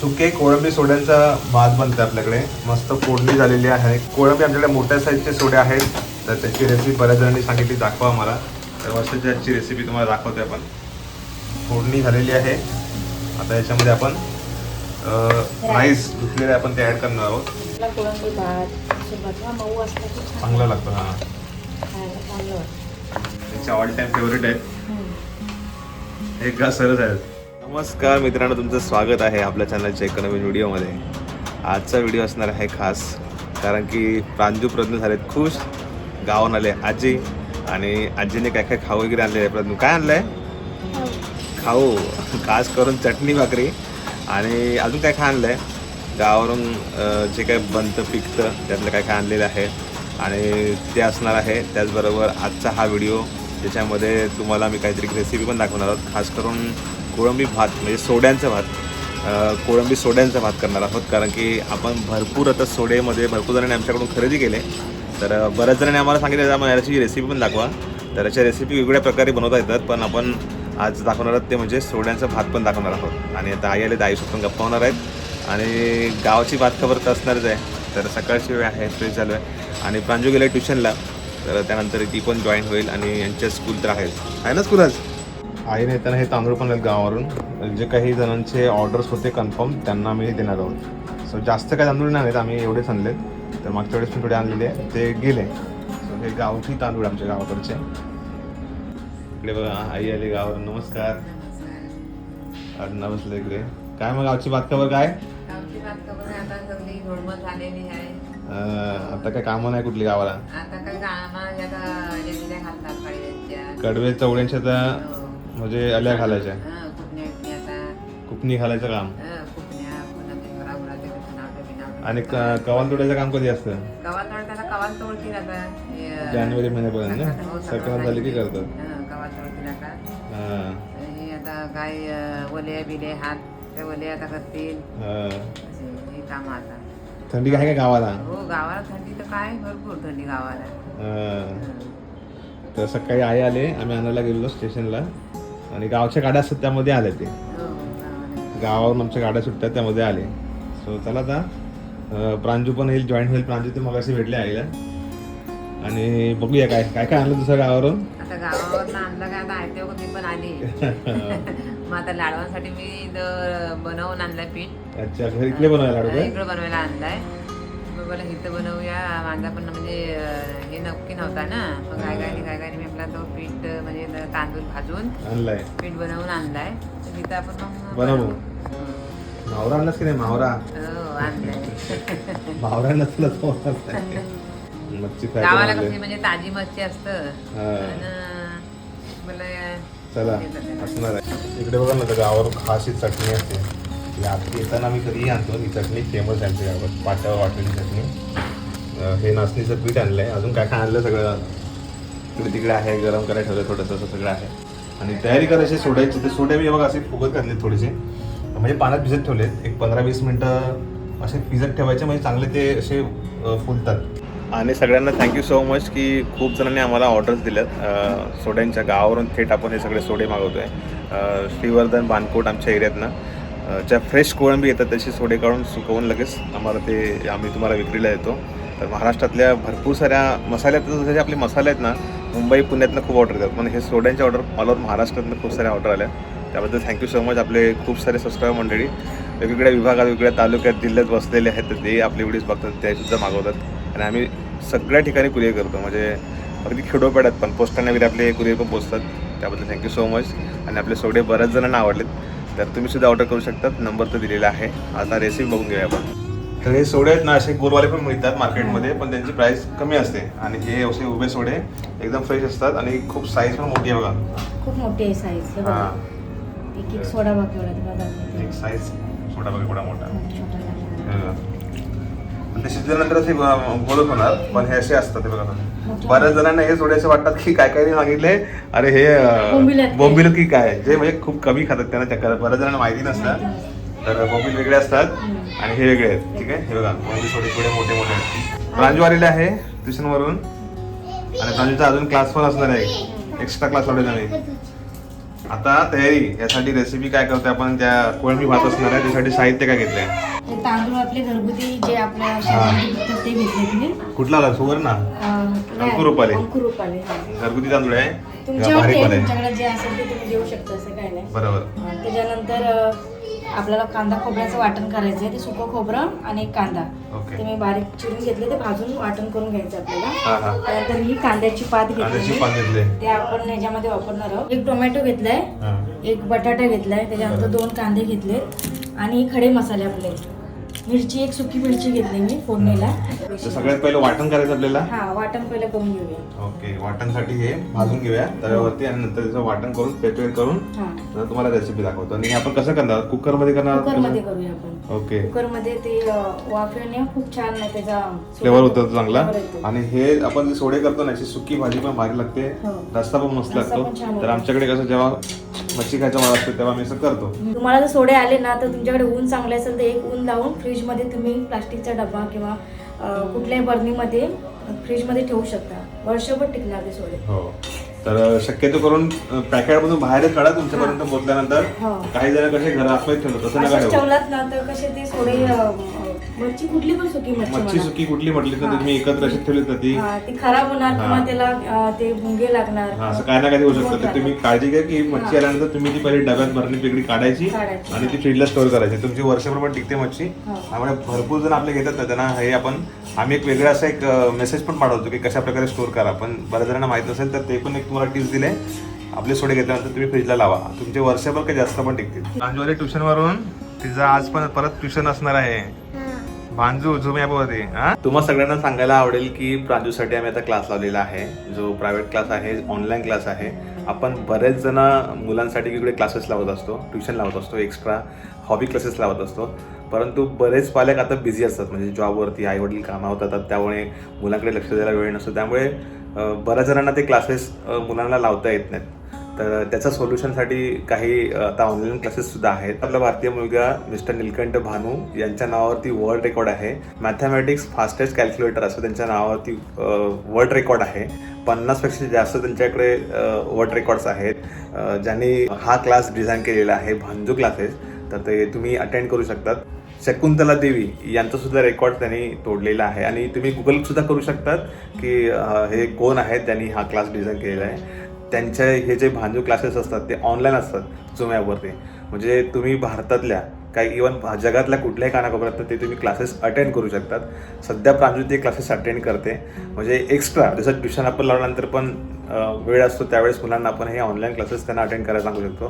सुके कोळंबी सोड्यांचा भात बनते आपल्याकडे. मस्त फोडणी झालेली आहे. कोळंबी आमच्याकडे मोठ्या साईजचे सोडे आहेत. तर त्याची रेसिपी बऱ्याच जणांनी सांगितली दाखवा आम्हाला. तर वर्षाची रेसिपी तुम्हाला दाखवते आपण. फोडणी झालेली आहे. आता याच्यामध्ये आपण राईस धुतलेले आपण ते ॲड करणार आहोत. चांगलं लागतं हां. त्यांचे ऑल टाईम फेवरेट आहेत. एक गा सरच आहेत नमस्कार मित्रांनो तुमचं स्वागत आहे आपल्या चॅनलच्या एका नवीन व्हिडिओमध्ये. आजचा व्हिडिओ असणार आहे खास कारण की प्रांजू प्रज्ञ झालेत खुश गावाहून आले आजी आणि आजीने काय काय खाऊ वगैरे आणले आहे? प्रज्ञू काय आणलं आहे खाऊ खास करून चटणी भाकरी आणि अजून काय काय आणलं आहे गावावरून जे काय बनतं पिकतं त्यातलं काय काय आणलेलं आहे? आणि ते असणार आहे त्याचबरोबर आजचा हा व्हिडिओ ज्याच्यामध्ये तुम्हाला मी काहीतरी रेसिपी पण दाखवणार आहोत. खास करून कोळंबी भात म्हणजे सोड्यांचा भात. कोळंबी सोड्यांचा भात करणार आहोत कारण की आपण भरपूर आता सोडेमध्ये भरपूर जणांनी आमच्याकडून खरेदी केले. तर बऱ्याच जणांनी आम्हाला सांगितलं आम्हाला याची रेसिपी पण दाखवा. तर याच्या रेसिपी वेगवेगळ्या प्रकारे बनवता येतात पण आपण आज दाखवणार आहोत ते म्हणजे सोड्यांचा भात पण दाखवणार आहोत. आणि आता आई आले तर आईसोबत पण गप्पा होणार आहेत. आणि गावाची बात खबर तर असणारच आहे. तर सकाळची वेळ आहे फ्रेश झालो आहे. आणि प्रांजू गेले ट्युशनला. तर त्यानंतर ती पण जॉईन होईल आणि यांच्या स्कूल तर आहेच आहे ना स्कूल आज? आईने येताना हे तांदूळ पण आले गावावरून. जे काही जणांचे ऑर्डर्स होते कन्फर्म त्यांना आम्ही देणार आहोत. सो जास्त काय तांदूळ नाही आहेत आम्ही एवढेच आणलेत. तर मागच्या वेळेस पण थोडे आणलेले ते गेले. सो हे गावठी तांदूळ आमच्या गावाकडचे. इकडे बघा आई आली गावावरून. नमस्कार. अण्णा बसले इकडे. काय मग गावची बात खबर काय? आता काय कामं नाही कुठली गावाला? कडवे चवड्यांच्या म्हणजे अल्या घालायच्या. कुपण्या आता. कुपणी घालायचं काम. हं, कुपण्या पुन्हा ते घराघराचे ते बनावटे बिनावटे. आणि क- कवाल तोडायचं काम कधी असतं? तोडतील आता. हे, अं, जानेवारी महिन्यापर्यंत ना? हो, संक्रांत झाली की करतात. हं, तोडतील आता. हां, हे आता काय अं, ओले बिले हात ते ओले आता करतील. हां. असे हे काम आता. थंडी आहे का गावाला? हो गावाला थंडी तर काय भरपूर थंडी गावाला. हां. हं. तर सकाळी आई आले आम्ही आणायला गेलेलो स्टेशनला. आणि गावच्या गाड्या असतात त्यामध्ये आले ते. हो. गावावरून आमच्या गाड्या सुटतात त्यामध्ये आले. सो चला आता प्रांजू पण येईल जॉईन होईल. प्रांजू ते मगाशी भेटले आईला. आणि बघूया काय काय काय आणलं दुसऱ्या गावावरून? आता गावावर आणलं काय आता आयते मी पण आली. मग आता लाडवांसाठी मी बनवून आणलाय पीठ. अच्छा घरी इकडे बनवायला लाडू इकडं बनवायला आणलाय. मग मला इथं बनवूया. माझा पण म्हणजे हे नक्की नव्हता ना. मग काय काय काय काय मी आपला तो पीठ म्हणजे तांदूळ भाजून. आणलाय. पीठ बनवून आणलाय. तर इथं आपण मग बनवू. मावरा आणलास की नाही मावरा? हो आणलाय. मावरा नसला तो मच्छी गावाला. कशी म्हणजे ताजी मच्छी असतं. हा. मला चला असणार आहे. इकडे बघा ना गावावर खास चटणी असते. येताना मी कधीही आणतो. ही चटणी फेमस आहे आमच्या गावात. पाट्यावर वाटलेली चटणी. हे नाचणीचं पीठ आणलं आहे अजून काय काय आणलं सगळं? इकडे तिकडे आहे गरम करायला ठेवलं थोडंसं असं सगळं आहे. आणि तयारी करायची सोडायची. ते सोडे मी बघा असे फुगत घातले थोडेसे. म्हणजे पाण्यात भिजत ठेवलेत. एक पंधरा वीस मिनटं असे भिजत ठेवायचे. म्हणजे चांगले ते असे फुलतात. आणि सगळ्यांना थँक्यू सो मच की खूप जणांनी आम्हाला ऑर्डर्स दिल्यात. सोड्यांच्या गावावरून थेट आपण हे सगळे सोडे मागवतो आहे श्रीवर्धन बानकोट आमच्या एरियातनं. ज्या फ्रेश कोळंबी येतात त्याचे सोडे काढून सुकवून लगेच आम्हाला ते आम्ही तुम्हाला विक्रीला येतो तर महाराष्ट्रातल्या भरपूर साऱ्या मसाल्यात जसे आपले मसाले आहेत ना मुंबई पुण्यातनं खूप ऑर्डर येतात पण हे सोड्यांच्या ऑर्डर ऑल ओव्हर महाराष्ट्रातनं खूप साऱ्या ऑर्डर आल्या. त्याबद्दल थँक्यू सो मच आपले खूप सारे सबस्क्राईब मंडळी. वेगवेगळ्या विभागात वेगवेगळ्या तालुक्यात जिल्ह्यात बसलेले आहेत तर ते आपले व्हिडिओज बघतात ते सुद्धा मागवतात. आणि आम्ही सगळ्या ठिकाणी कुरिअर करतो. म्हणजे अगदी खेडोपाड्यात पण पोस्टाने वगैरे आपले कुरिअर पण पोचतात. त्याबद्दल थँक्यू सो मच आणि आपले सोडे बऱ्याच जणांना आवडलेत. तर तुम्ही सुद्धा ऑर्डर करू शकतात. नंबर तर दिलेला आहे. आता रेसिपी बघून घेऊया आपण. तर हे सोडे आहेत ना असे गोलवाले पण मिळतात मार्केटमध्ये पण त्यांची प्राइस कमी असते. आणि हे असे उभे सोडे एकदम फ्रेश असतात आणि खूप साईज पण मोठी आहे बघा. खूप मोठी आहे साईज हे हा. एक एक सोडा बघ ते एक साईज सोडा बघा एवढा मोठा. छोटा लागला. हं. ते शिजल्यानंतर असे गो- गोलच होणार पण हे असे असतात ते बघा. बऱ्याच जणांना हे सोडे असे वाटतात की काय काय सांगितले अरे हे बोंबील की. काय? जे म्हणजे खूप कमी खातात त्यांना त्या बऱ्याच जणांना माहिती नसतात तर बोंबील वेगळे असतात आणि हे वेगळे आहेत ठीक आहे? हे बघा बोंबील थोडे थोडे मोठे मोठे आहेत. प्रांजू आलेले आहे ट्युशनवरून. आणि प्रांजूचा अजून क्लास पण असणार आहे. एक्स्ट्रा क्लास लावले त्याने आता तयारी यासाठी रेसिपी काय करतोय आपण त्या कोळंबी भात असणार आहे त्यासाठी साहित्य काय घेतलंय? हे तांदूळ आपले घरगुती जे आपल्या कुठला आला? नाही, अंकुर हा. घरगुती तांदूळ आहे. तुमच्यावर बारीक ते- वाले तुमच्याकडे जे असेल ते तुम्ही देऊ शकता असं काय नाही. बरोबर. त्याच्यानंतर आपल्याला कांदा खोबऱ्याचं वाटण करायचं आहे ते सुकं खोबरं आणि एक कांदा. ते मी बारीक चिरून घेतले ते भाजून वाटण करून घ्यायचं आपल्याला. हा हा. त्यानंतर ही कांद्याची पात कांद्याची घेतली पान घेतले ते आपण याच्यामध्ये वापरणार आहोत. एक टोमॅटो घेतलाय हा. एक बटाटा घेतलाय त्याच्यानंतर दोन कांदे घेतले आणि खडे मसाले आपले. मिरची एक सुकी मिरची घेतली मी फोडणीला. तर सगळ्यात पहिलं वाटण करायचं आपल्याला? हा वाटण पहिलं करून घेऊया. ओके वाटणसाठी हे भाजून घेऊया. तव्यावरती आणि नंतर त्याचं वाटण करून प्रिपेअर करून हा. नंतर तुम्हाला रेसिपी दाखवतो. आणि हे आपण कसं करणार? कुकरमध्ये करणार कुकरमध्ये करूया आपण. ओके. कुकरमध्ये ते अं, वाफेने खूप छान आहे त्याचा फ्लेवर होतो चांगला. Flavor येतो. आणि हे आपण जे सोडे करतो ना अशी सुकी भाजी पण भारी लागते. हो. रस्ता पण मस्त रस्सा लागतो. पण छान तर होतो. आमच्याकडे कसं जेव्हा मच्छी खायचा वार असतो तेव्हा मी असं करतो. तुम्हाला जर सोडे आले ना तर तुमच्याकडे ऊन चांगले असेल तर एक ऊन लावून फ्रीजमध्ये तुम्ही प्लास्टिकचा डबा किंवा कुठल्याही बर्नीमध्ये फ्रीजमध्ये ठेवू शकता. वर्षभर टिकणार ते सोडे. हो. तर शक्यतो करून पॅकेट मधून बाहेर काढा तुमच्यापर्यंत पोहोचल्यानंतर. हो. काही जण कसे घरा आतमध्ये ठेवलं तसं नका ना तर कसे ते सोडे कुठली पण सुकी मच्छी मच्छी म्हणा. सुकी कुठली म्हटली तर हा. तुम्ही एकत्र अशी ठेवली तर ती हा, ती खराब होणार हा. किंवा त्याला अं, ते भुंगे लागणार हा असं काय ना काय होऊ शकतं. तर तुम्ही काळजी घ्या की मच्छी. आल्यानंतर तुम्ही ती पहिली डब्यात भरणी पिकडी काढायची काढायची. आणि ती फ्रीजला स्टोअर करायची तुमची वर्षभर पण टिकते मच्छी हो. त्यामुळे भरपूर जण आपले घेतात ना त्यांना हे आपण आम्ही एक वेगळा असा एक मेसेज पण पाठवतो की कशा प्रकारे स्टोअर करा पण बऱ्याच जणांना माहीत नसेल तर ते पण एक तुम्हाला टिप्स दिले आपले सोडे घेतल्यानंतर तुम्ही फ्रीजला लावा तुमचे वर्षभर काही जास्त पण टिकतील प्रांजूवाली ट्युशन वरून तिचं आज पण परत ट्युशन असणार आहे भांजू झूम ॲपवरती हा? तुम्हा सगळ्यांना सांगायला आवडेल की प्रांजूसाठी आम्ही आता क्लास लावलेला आहे. जो प्रायव्हेट क्लास आहे ऑनलाईन क्लास आहे. आपण बरेच जण मुलांसाठी इकडे क्लासेस लावत असतो ट्युशन लावत असतो एक्स्ट्रा हॉबी क्लासेस लावत असतो. परंतु बरेच पालक आता बिझी असतात. म्हणजे जॉबवरती आईवडील कामावर जातात त्यामुळे मुलांकडे लक्ष द्यायला वेळ नसतो. त्यामुळे बऱ्याच जणांना ते क्लासेस मुलांना लावता येत नाहीत. तर त्याच्या सोल्युशनसाठी काही आता ऑनलाईन क्लासेस सुद्धा आहेत. आपला भारतीय मुलगा मिस्टर निलकंठ भानू यांच्या नावावरती वर्ल्ड रेकॉर्ड आहे. मॅथमॅटिक्स फास्टेस्ट कॅल्क्युलेटर असं त्यांच्या नावावरती वर्ल्ड रेकॉर्ड आहे. पन्नासपेक्षा जास्त त्यांच्याकडे वर्ल्ड रेकॉर्ड्स आहेत. ज्यांनी हा क्लास डिझाईन केलेला आहे भांजू क्लासेस तर ते तुम्ही अटेंड करू शकतात. शकुंतला देवी यांचा सुद्धा रेकॉर्ड त्यांनी तोडलेला आहे. आणि तुम्ही गुगल सुद्धा करू शकतात की हे कोण आहेत त्यांनी हा क्लास डिझाईन केलेला आहे. त्यांचे हे जे भांजू क्लासेस असतात ते ऑनलाईन असतात झूम ॲपवरती म्हणजे तुम्ही भारतातल्या काही इवन जगातल्या कुठल्याही कानाकोपऱ्यात ते तुम्ही क्लासेस अटेंड करू शकतात. सध्या प्रांजू ते क्लासेस अटेंड करते. म्हणजे एक्स्ट्रा जसं ट्युशन आपण लावल्यानंतर पण वेळ असतो त्यावेळेस मुलांना आपण हे ऑनलाईन क्लासेस त्यांना अटेंड करायला सांगू शकतो.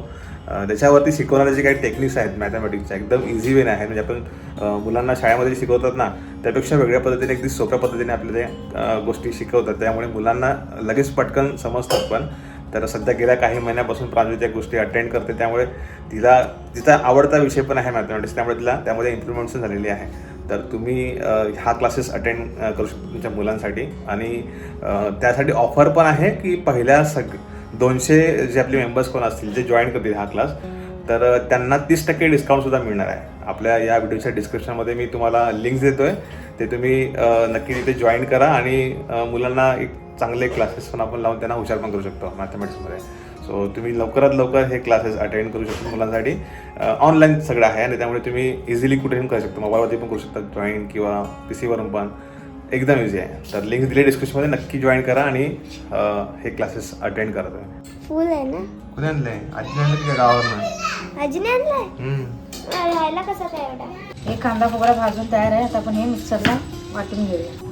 त्याच्यावरती शिकवणारे जे काही टेक्निक्स आहेत मॅथमॅटिक्सच्या एकदम इझी वेन आहे. म्हणजे आपण मुलांना शाळेमध्ये शिकवतात ना त्यापेक्षा वेगळ्या पद्धतीने अगदी सोप्या पद्धतीने आपल्या ते गोष्टी शिकवतात. त्यामुळे मुलांना लगेच पटकन समजतात पण तर सध्या गेल्या काही महिन्यापासून प्रांजली त्या गोष्टी अटेंड करते. त्यामुळे तिला तिचा आवडता विषय पण आहे मॅथमॅटिक्स त्यामुळे तिला त्यामध्ये इम्प्रुव्हमेंट्स झालेली आहे. तर तुम्ही हा क्लासेस अटेंड करू शकता तुमच्या मुलांसाठी. आणि त्यासाठी ऑफर पण आहे की पहिल्या सग दोनशे जे आपले मेंबर्स कोण असतील जे जॉईन करतील हा क्लास तर त्यांना तीस टक्के डिस्काउंटसुद्धा मिळणार आहे. आपल्या या व्हिडिओच्या डिस्क्रिप्शनमध्ये मी तुम्हाला लिंक्स आहे ते तुम्ही नक्की तिथे जॉईन करा आणि मुलांना एक चांगले क्लासेस पण आपण लावून त्यांना हुशार पण करू शकतो मॅथमॅटिक्समध्ये सो तुम्ही लवकरात लवकर हे क्लासेस अटेंड करू शकता मुलांसाठी. ऑनलाईन सगळं आहे आणि त्यामुळे तुम्ही इझिली कुठेही करू शकता. मोबाईलवरती पण करू शकता जॉईन किंवा पी सीवरून पण. एकदम इझी आहे. तर लिंक दिले डिस्क्रिप्शनमध्ये नक्की जॉईन करा आणि हे क्लासेस अटेंड करा तुम्ही. फुल आहे ना? कुठे आणले आजी आणलं की गावावर आजीने आणलाय? राहायला कसा काय एवढा? हे कांदा खोबरा भाजून तयार आहे. आता आपण हे मिक्सरला वाटून घेऊया.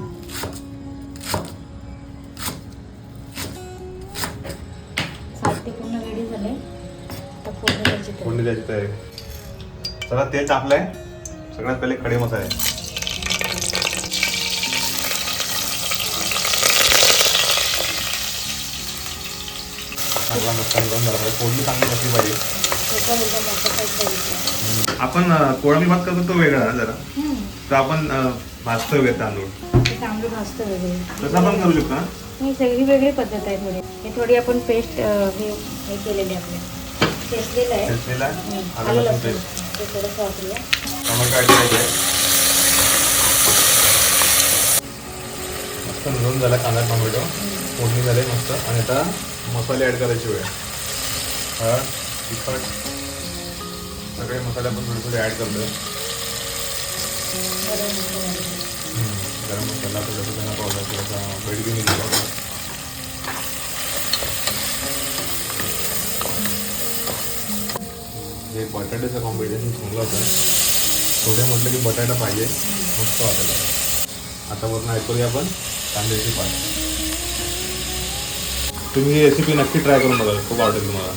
फोडणी द्यायची तयारी. चला तेल टाकलंय सगळ्यात पहिले खडे मसाले. पाहिजे फोडणी चांगली बसली पाहिजे. आपण कोळंबी भात करतो तो वेगळा जरा. तर आपण भाजतो वगैरे तांदूळ. भाजतो वगैरे. तसं आपण करू शकतो ही? सगळी वेगळी पद्धत आहे थोडी. हे थोडी आपण पेस्ट हे हे केलेली आपल्या शेसलेलं आहे. शेसलेला हम्म. आलं आलं लसूण लसूण. पेस्ट. ते थोडंसं वापरूया टमाटर काढले मस्त मिळून झाला कांदा टोमॅटो. फोडणी झाले मस्त. आणि आता मसाले ऍड करायची वेळ हळद तिखट. सगळे मसाले आपण थोडे थोडे ॲड करतोय. गरम मसाला. थोडासा धना पावडर थोडासा बेडगी मिरची पावडर. हे बटाट्याचं कॉम्बिनेशन चांगलं होतं थोडे म्हटलं की बटाटा पाहिजे. मस्त वाटायला आता वरून ऐकूया आपण. कांद्याची पात. तुम्ही ही रेसिपी नक्की ट्राय करून बघा. खूप आवडेल तुम्हाला.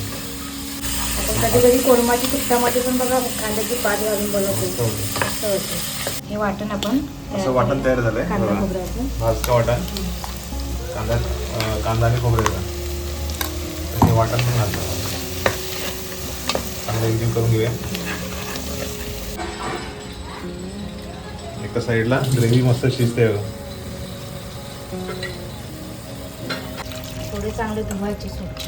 कधी कधी कोरमाची तिखटामध्ये पण बघा कांद्याची पात घालून बनवतो. हे वाटण आपण असं वाटण तयार झालंय. भाजका वाटण. कांदा कांदा आणि तर हे वाटण पण घालतो. चांगलं करून घेऊया. एका साईडला ग्रेव्ही मस्त शिजते. थोडे चांगले धुवायचे स्वच्छ.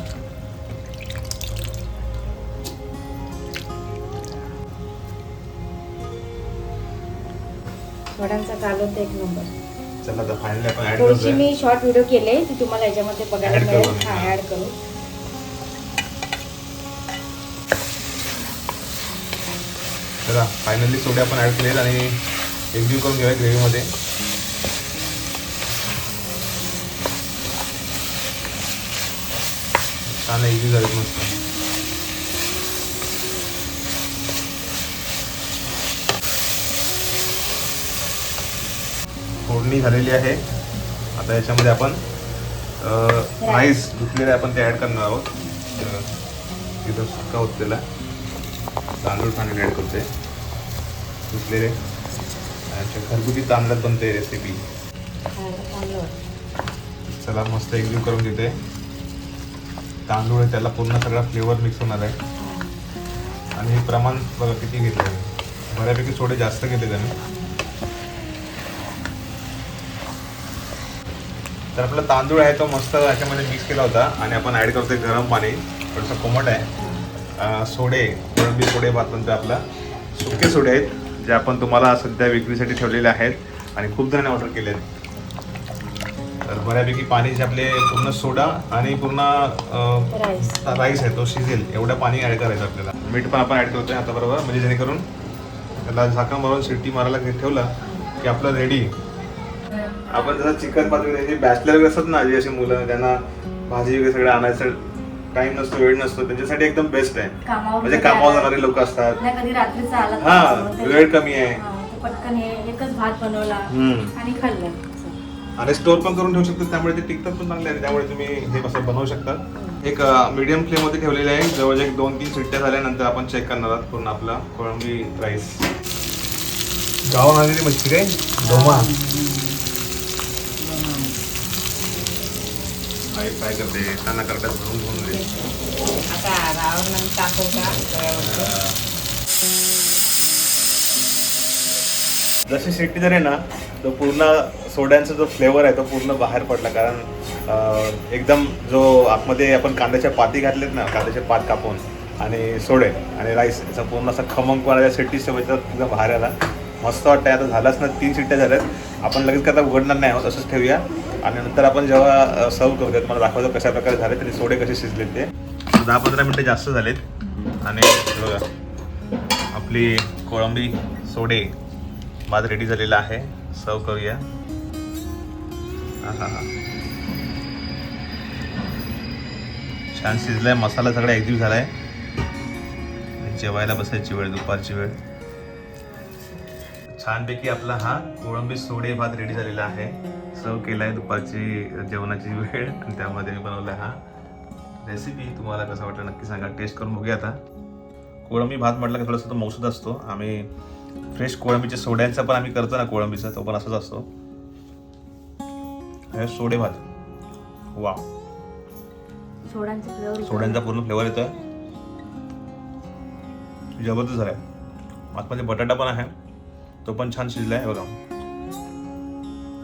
वडांचा एक नंबर चला आता फायनली आपण ऍड थोडीशी मी शॉर्ट व्हिडिओ केले ती तुम्हाला याच्यामध्ये बघायला मिळेल. हा ऍड करू चला फायनली सोडे आपण ऍड केलेत आणि एकजीव करून घेऊया ग्रेव्हीमध्ये छान एकजीव झाली मस्त. फोडणी झालेली आहे. आता याच्यामध्ये आपण राईस धुतलेले आपण ते ॲड करणार आहोत. तिथं सुका होतलेला तांदूळ पाणी ॲड करते धुतलेले अच्छा घरगुती तांदळात बनते रेसिपी वाटतं. चला मस्त एकजीव करून घेते तांदूळ आहे त्याला पूर्ण सगळा फ्लेवर मिक्स होणार आहे. आणि हे प्रमाण बघा किती घेतलं आहे बऱ्यापैकी थोडे जास्त घेतले त्याने. तर आपला तांदूळ आहे तो मस्त याच्यामध्ये मिक्स केला होता. आणि आपण ॲड करतोय गरम पाणी. थोडंसं कोमट आहे. सोडे. कोळंबी सोडे भात म्हणतो आपला. सुके सोडे आहेत जे आपण तुम्हाला सध्या विक्रीसाठी ठेवलेले आहेत आणि खूप जणांनी ऑर्डर केले आहेत तर बऱ्यापैकी पाणी जे आपले पूर्ण सोडा आणि पूर्ण राईस. आहे तो शिजेल. एवढं पाणी ॲड करायचं आपल्याला. मीठ पण आपण ॲड करतोय आता बरोबर. म्हणजे जेणेकरून त्याला झाकण मारून शिट्टी मारायला ठेवलं की आपलं रेडी आपण जसं चिकन पात्र जे बॅचलर असतात ना जे असे मुलं त्यांना भाजी वगैरे सगळं आणायचं टाइम नसतो वेळ नसतो त्यांच्यासाठी एकदम बेस्ट आहे. म्हणजे कामावर जाणारे लोक असतात. नाही कधी रात्रीचा आला तर हा वेळ कमी आहे. हा, तर पटकन हे एकच भात बनवला हम्म. आणि खाल्लं. आणि स्टोर पण करून ठेवू शकतात त्यामुळे ते टिकतात पण चांगले आहे त्यामुळे तुम्ही हे कसं बनवू शकता. एक मीडियम फ्लेममध्ये ठेवलेले आहे जवळ एक दोन तीन शिट्ट्या झाल्यानंतर आपण चेक करणार आहोत पूर्ण आपला कोळंबी राईस गावून आलेली मच्छी काय? डोमा. आई फ्राय करते. त्यांना करतात भरून भरून दे आता गावावर टाकू का? तव्यावरती? जशी शिट्टी जरी ना तो पूर्ण सोड्यांचा जो फ्लेवर आहे तो पूर्ण बाहेर पडला. कारण एकदम जो आतमध्ये आपण कांद्याच्या पाती घातलेत ना कांद्याचे पात कापून आणि सोडे आणि राईस याचा पूर्ण असा खमंगपणा त्या शिट्टीच्या वेळेत एकदम बाहेर आला. मस्त वाटतंय. आता झालाच ना तीन शिट्ट्या झाल्यात. आपण लगेच करता उघडणार नाही आहोत असंच ठेवूया. आणि नंतर आपण जेव्हा सर्व करूया तुम्हाला दाखवतो कशा प्रकारे झाले तरी सोडे कसे शिजले ते. दहा पंधरा मिनटं जास्त झालेत. आणि बघा आपली कोळंबी सोडे भात रेडी झालेला आहे. सर्व करूया. आहा हा छान शिजलाय मसाला सगळा ॲक्टिव्ह झालाय. आहे जेवायला बसायची वेळ दुपारची वेळ. छानपैकी आपला हा कोळंबी सोडे भात रेडी झालेला आहे. सर्व केलाय दुपारची जेवणाची वेळ. आणि त्यामध्ये मी बनवला हा रेसिपी तुम्हाला कसं वाटलं नक्की सांगा. टेस्ट करून बघूया आता. कोळंबी भात म्हटलं की थोडासा तो मौसूद असतो. आम्ही फ्रेश कोळंबीच्या सोड्यांचा पण आम्ही करतो ना कोळंबीचा. तो पण असाच असतो. हे सोडे भात. वा सोड्यांचा पूर्ण फ्लेवर येतोय. जबरदस्त झालाय. आतमध्ये बटाटा पण आहे. तो पण छान शिजलाय बघा.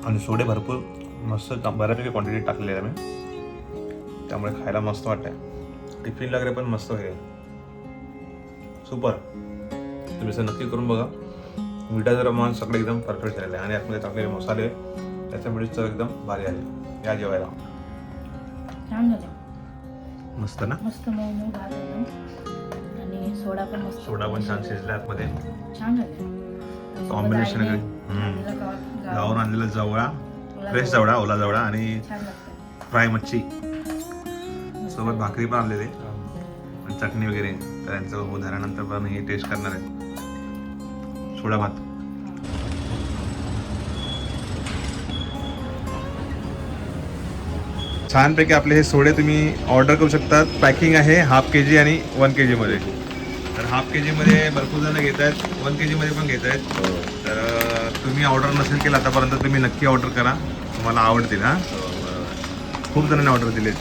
आणि सोडे भरपूर मस्त बऱ्यापैकी क्वांटिटी टाकलेली आहे आम्ही. त्यामुळे खायला मस्त वाटतंय. टिफिन वगैरे पण मस्त होईल सुपर तुम्ही असं नक्की करून बघा. मिठाचं प्रमाण सगळं एकदम परफेक्ट झालेलं आहे. आणि आतमध्ये टाकलेले मसाले त्याच्यामुळे चव एकदम भारी आले या जेवायला. मस्त ना? मस्त मऊ मऊ भात एकदम आणि सोडा पण मस्त. सोडा पण छान शिजला आतमध्ये. छान झालं. Combination हम्म. आणलेलं जवळा ओला फ्रेश जवळा. ओला जवळा आणि फ्राय मच्छी. सोबत भाकरी पण आणलेली. आणि चटणी वगैरे. तर यांचं झाल्यानंतर पण हे टेस्ट करणार आहे. सोडा भात. छानपैकी आपले हे सोडे तुम्ही ऑर्डर करू शकतात. पॅकिंग आहे हाफ के जी आणि वन के जीमध्ये तर हाफ के जीमध्ये भरपूर जण घेत आहेत वन के जीमध्ये पण घेत आहेत अं, तुम्ही ऑर्डर नसेल केलं आतापर्यंत तुम्ही नक्की ऑर्डर करा. तुम्हाला आवडतील हां? खूप जणांनी ऑर्डर दिलेत.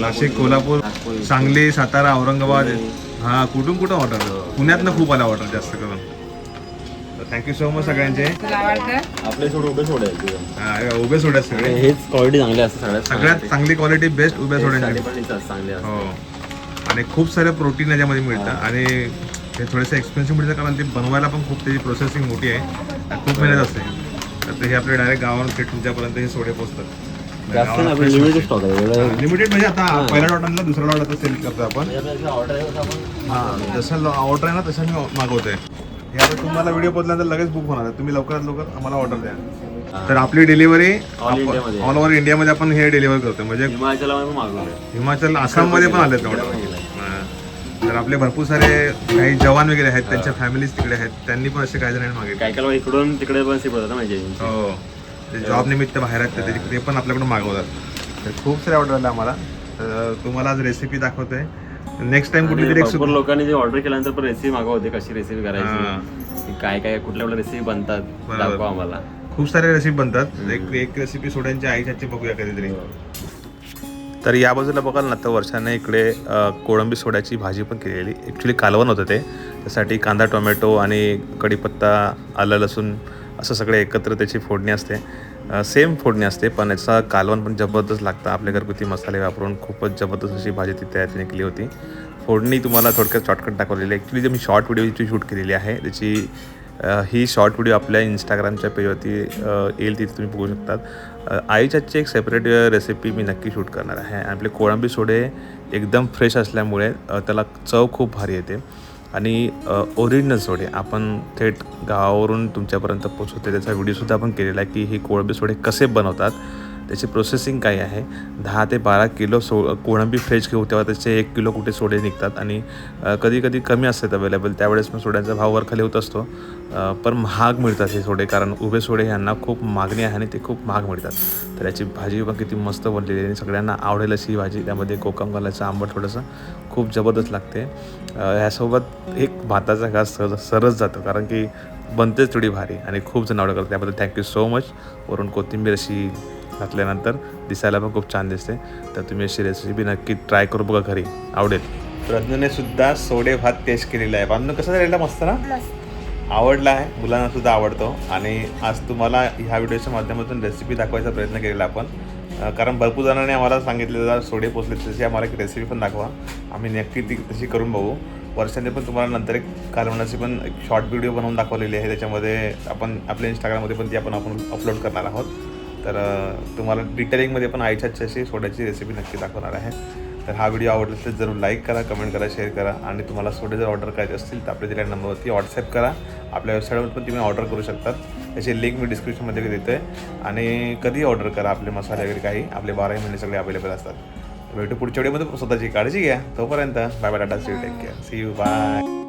नाशिक कोल्हापूर सांगली सातारा औरंगाबाद. हा कुठून कुठं ऑर्डर पुण्यातनं खूप आला ऑर्डर जास्त करून. थँक्यू सो मच सगळ्यांचे. आपले सोड उभे सोड. आहे हा, हे उभे सोडे सगळे. हेच क्वालिटी चांगली असते सगळ्यात चांगली क्वालिटी बेस्ट उभ्या सोड्यांची हो. आणि खूप सारे प्रोटीन याच्यामध्ये मिळतं. आणि ते थोडेसे एक्सपेन्सिव्ह मिळतं कारण ते बनवायला पण खूप त्याची प्रोसेसिंग मोठी आहे. खूप मेहनत असते. तर ते हे आपले डायरेक्ट गावावर थेट तुमच्यापर्यंत हे सोडे आपले लिमिटेड स्टॉक आहे एवढं लिमिटेड म्हणजे आता पहिल्या लॉट आणला दुसऱ्या आता सेल करतो आपण. हा जसं ऑर्डर आहे ना तसं मी मागवतोय. हे आता तुम्हाला व्हिडिओ पोचल्यानंतर लगेच बुक होणार तुम्ही लवकरात लवकर आम्हाला ऑर्डर द्या. तर आपली डिलिव्हरी. ऑल ओव्हर इंडियामध्ये आपण हे डिलिव्हर करतो म्हणजे हिमाचल आसाममध्ये पण आलेत ऑर्डर तर आपले भरपूर सारे काही जवान वगैरे आहेत त्यांच्या फॅमिलीज तिकडे आहेत त्यांनी पण असे काही जणांनी मागितले काय काय इकडून तिकडे पण शिप होतात म्हणजे. हो. ते जॉब निमित्त बाहेर आहेत ते- ते पण आपल्याकडून मागवतात. तर खूप सारे ऑर्डर आले आम्हाला. तर तुम्हाला आज रेसिपी दाखवतोय. नेक्स्ट टाइम कुठली तरी भरपूर लोकांनी जे ऑर्डर केल्यानंतर पण रेसिपी मागवते कशी रेसिपी हा. करायची काय काय कुठल्या कुठल्या रेसिपी बनतात. दाखवा आम्हाला. खूप सारे रेसिपी बनतात. एक एक रेसिपी सोड्यांच्या आईच्या बघूया कधीतरी. तर या बाजूला बघाल ना तर वर्षाने इकडे कोळंबी सोड्याची भाजी पण केलेली. ॲक्च्युली कालवण होतं ते. त्यासाठी कांदा टोमॅटो आणि कढीपत्ता आलं लसूण असं सगळे एकत्र त्याची फोडणी असते. सेम फोडणी असते पण याचा कालवण पण जबरदस्त लागतं. आपले घरगुती मसाले वापरून खूपच जबरदस्त अशी भाजी ती तयार तिने केली होती. फोडणी तुम्हाला थोडक्यात शॉर्टकट दाखवलेली आहे. ॲक्च्युली जे मी शॉर्ट व्हिडिओची शूट केलेली आहे त्याची ही शॉर्ट व्हिडिओ आपल्या इंस्टाग्रामच्या पेजवरती येईल तिथे तुम्ही बघू शकतात. आईच्याची एक सेपरेट रेसिपी मी नक्की शूट करणार आहे. आणि आपले कोळंबी सोडे एकदम फ्रेश असल्यामुळे त्याला चव खूप भारी येते. आणि ओरिजिनल सोडे आपण थेट गावावरून तुमच्यापर्यंत पोचवते त्याचा व्हिडिओसुद्धा आपण केलेला आहे की हे कोळंबी सोडे कसे बनवतात त्याची प्रोसेसिंग काय आहे? दहा ते बारा किलो सो कोळंबी फ्रेश घेऊ तेव्हा त्याचे एक किलो कुठे सोडे निघतात. आणि कधी कधी कमी असतात अवेलेबल त्यावेळेस मग सोड्यांचा भाव वरखाली होत असतो. पण महाग मिळतात हे सोडे कारण उभे सोडे ह्यांना खूप मागणी आहे आणि ते खूप महाग मिळतात. तर याची भाजी पण किती मस्त बनलेली आहे. आणि सगळ्यांना आवडेल अशी ही भाजी. त्यामध्ये कोकम घालायचं आंबट थोडंसं खूप जबरदस्त लागते. ह्यासोबत एक भाताचा घास सहज सरस जातो कारण की बनतेच थोडी भारी आणि खूप जण आवड करतात. त्याबद्दल थँक्यू सो मच वरून कोथिंबीर अशी घातल्यानंतर दिसायला पण खूप छान दिसते. तर तुम्ही अशी रेसिपी नक्की ट्राय करू बघा घरी. आवडेल. प्रज्ञने सुद्धा सोडे भात टेस्ट केलेला आहे. बांधून कसं राहिला मस्त ना? आवडला आहे. मुलांना सुद्धा आवडतो. आणि आज तुम्हाला ह्या व्हिडिओच्या माध्यमातून रेसिपी दाखवायचा प्रयत्न केलेला आपण. कारण भरपूर जणांनी आम्हाला सांगितलेलं सोडे पोचले तशी आम्हाला एक रेसिपी पण दाखवा. आम्ही नक्की ती तशी करून बघू. वर्षाने पण तुम्हाला नंतर एक कालवणाची पण एक शॉर्ट व्हिडिओ बनवून दाखवलेली आहे. त्याच्यामध्ये आपण आपल्या इंस्टाग्राममध्ये पण ती आपण आपण अपलोड करणार आहोत. तर तुम्हाला डिटेलिंगमध्ये पण आईच्या अशी सोड्याची रेसिपी नक्की दाखवणार आहे. तर हा व्हिडिओ आवडला असेल तर जरूर लाईक करा कमेंट करा शेअर करा आणि तुम्हाला सोडे जर ऑर्डर करायचे असतील तर आपल्या दिलेल्या नंबरवरती व्हॉट्सअप करा. आपल्या वेबसाईटवर पण तुम्ही ऑर्डर करू शकतात. त्याची लिंक मी डिस्क्रिप्शनमध्ये देतो आहे आणि कधी ऑर्डर करा आपले मसाले वगैरे काही? आपले बाराही महिने सगळे अवेलेबल असतात. भेटू पुढच्या व्हिडिओमध्ये स्वतःची काळजी घ्या. तोपर्यंत bye bye tata see take care see you bye